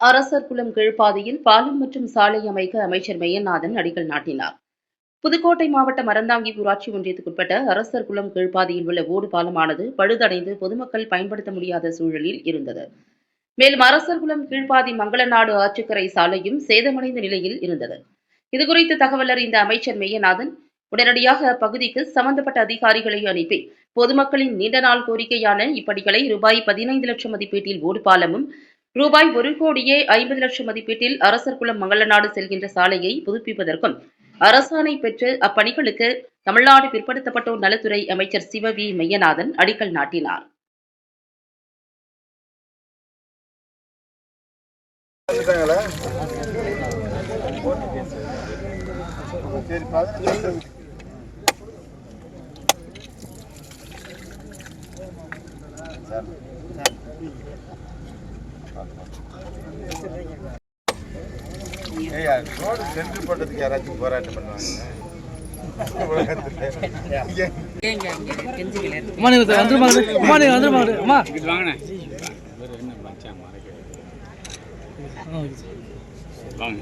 அரசர் குளம் கீழ்ப்பாதையில் பாலம் மற்றும் சாலை அமைக்க அமைச்சர் மெய்யநாதன் அடிக்கல் நாட்டினார். புதுக்கோட்டை மாவட்டம் அறந்தாங்கி ஊராட்சி ஒன்றியத்துக்குட்பட்ட அரசர் குளம் கீழ்ப்பாதையில் உள்ள ஓடு பாலமானது பழுதடைந்து பொதுமக்கள் பயன்படுத்த முடியாத சூழலில் இருந்தது. மேலும் அரசர் குளம் கீழ்ப்பாதி மங்களநாடு ஆற்றுக்கரை சாலையும் சேதமடைந்த நிலையில் இருந்தது. இதுகுறித்து தகவல் அறிந்த அமைச்சர் மெய்யநாதன் உடனடியாக அப்பகுதிக்கு சம்பந்தப்பட்ட அதிகாரிகளை அனுப்பி பொதுமக்களின் நீண்ட நாள் கோரிக்கையான இப்படிகளை ரூபாய் பதினைந்து லட்சம் மதிப்பீட்டில் ஓடு பாலமும் ரூபாய் ஒரு கோடியே ஐம்பது லட்சம் மதிப்பீட்டில் அரசர்குளம் மங்களநாடு செல்கின்ற சாலையை புதுப்பிப்பதற்கும் அரசாணை பெற்று அப்பணிகளுக்கு தமிழ்நாடு பிற்படுத்தப்பட்டோர் நலத்துறை அமைச்சர் சிவவி மெய்யநாதன் அடிக்கல் நாட்டினார் வந்துட்டாங்களா? சரி ஏய்யா, ரோடு சென்டர் போட்டதுக்கு யாராச்சும் போராட்டம் பண்ணுவாங்க வாங்க